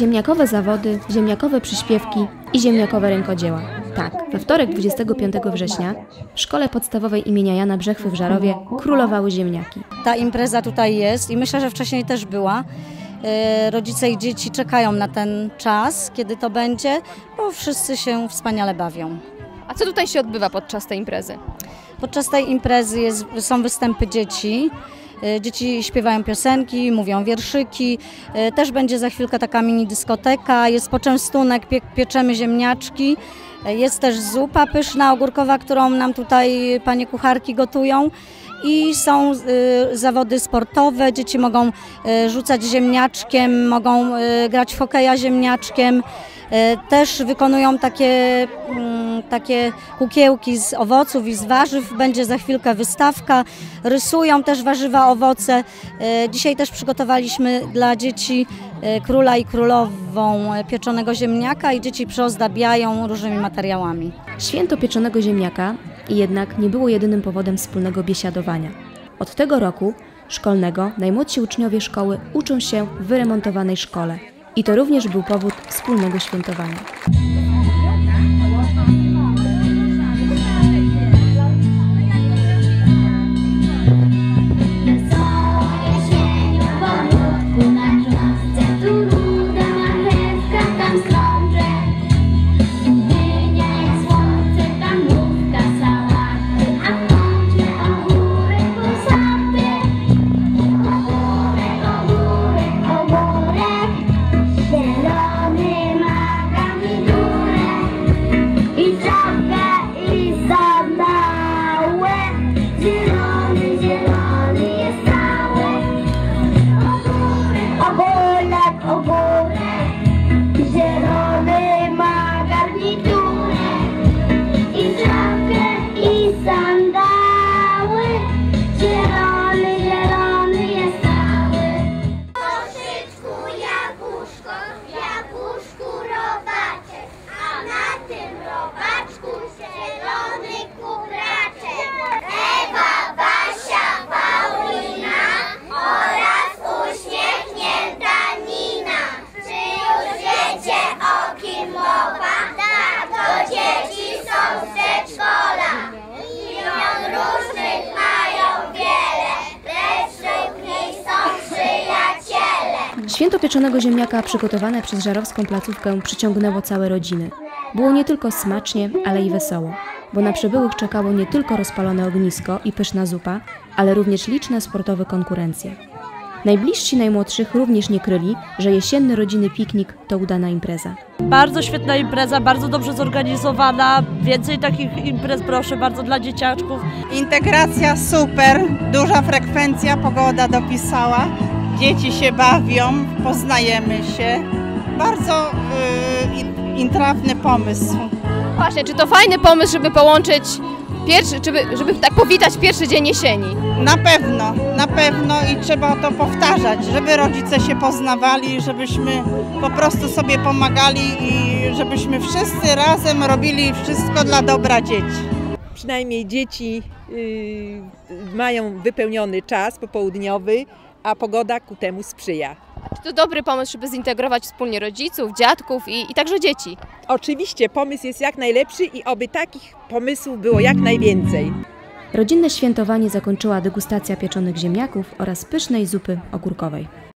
Ziemniakowe zawody, ziemniakowe przyśpiewki i ziemniakowe rękodzieła. Tak, we wtorek 25 września w szkole podstawowej imienia Jana Brzechwy w Żarowie królowały ziemniaki. Ta impreza tutaj jest i myślę, że wcześniej też była. E, Rodzice i dzieci czekają na ten czas, kiedy to będzie, bo wszyscy się wspaniale bawią. A co tutaj się odbywa podczas tej imprezy? Podczas tej imprezy jest, są występy dzieci. E, Dzieci śpiewają piosenki, mówią wierszyki. E, Też będzie za chwilkę taka mini dyskoteka. Jest poczęstunek, pie, pieczemy ziemniaczki. E, Jest też zupa pyszna ogórkowa, którą nam tutaj panie kucharki gotują. I są zawody sportowe. Dzieci mogą rzucać ziemniaczkiem, mogą grać w hokeja ziemniaczkiem. Też wykonują takie, mm, takie kukiełki z owoców i z warzyw. Będzie za chwilkę wystawka. Rysują też warzywa, owoce. E, Dzisiaj też przygotowaliśmy dla dzieci e, króla i królową pieczonego ziemniaka i dzieci przyozdabiają różnymi materiałami. Święto pieczonego ziemniaka jednak nie było jedynym powodem wspólnego biesiadowania. Od tego roku szkolnego najmłodsi uczniowie szkoły uczą się w wyremontowanej szkole. I to również był powód wspólnego świętowania. oppure ti servono le ma garniture, i sacche, i sangue. Święto pieczonego ziemniaka przygotowane przez żarowską placówkę przyciągnęło całe rodziny. Było nie tylko smacznie, ale i wesoło, bo na przybyłych czekało nie tylko rozpalone ognisko i pyszna zupa, ale również liczne sportowe konkurencje. Najbliżsi najmłodszych również nie kryli, że jesienny rodzinny piknik to udana impreza. Bardzo świetna impreza, bardzo dobrze zorganizowana. Więcej takich imprez proszę bardzo dla dzieciaczków. Integracja super, duża frekwencja, pogoda dopisała. Dzieci się bawią, poznajemy się. Bardzo y, in- intrawny pomysł. Właśnie, czy to fajny pomysł, żeby połączyć pierwszy, żeby, żeby tak powitać pierwszy dzień jesieni? Na pewno, na pewno i trzeba to powtarzać, żeby rodzice się poznawali, żebyśmy po prostu sobie pomagali i żebyśmy wszyscy razem robili wszystko dla dobra dzieci. przynajmniej dzieci y, mają wypełniony czas popołudniowy, a pogoda ku temu sprzyja. Czy to dobry pomysł, żeby zintegrować wspólnie rodziców, dziadków i, i także dzieci? Oczywiście pomysł jest jak najlepszy i oby takich pomysłów było jak najwięcej. Rodzinne świętowanie zakończyła degustacja pieczonych ziemniaków oraz pysznej zupy ogórkowej.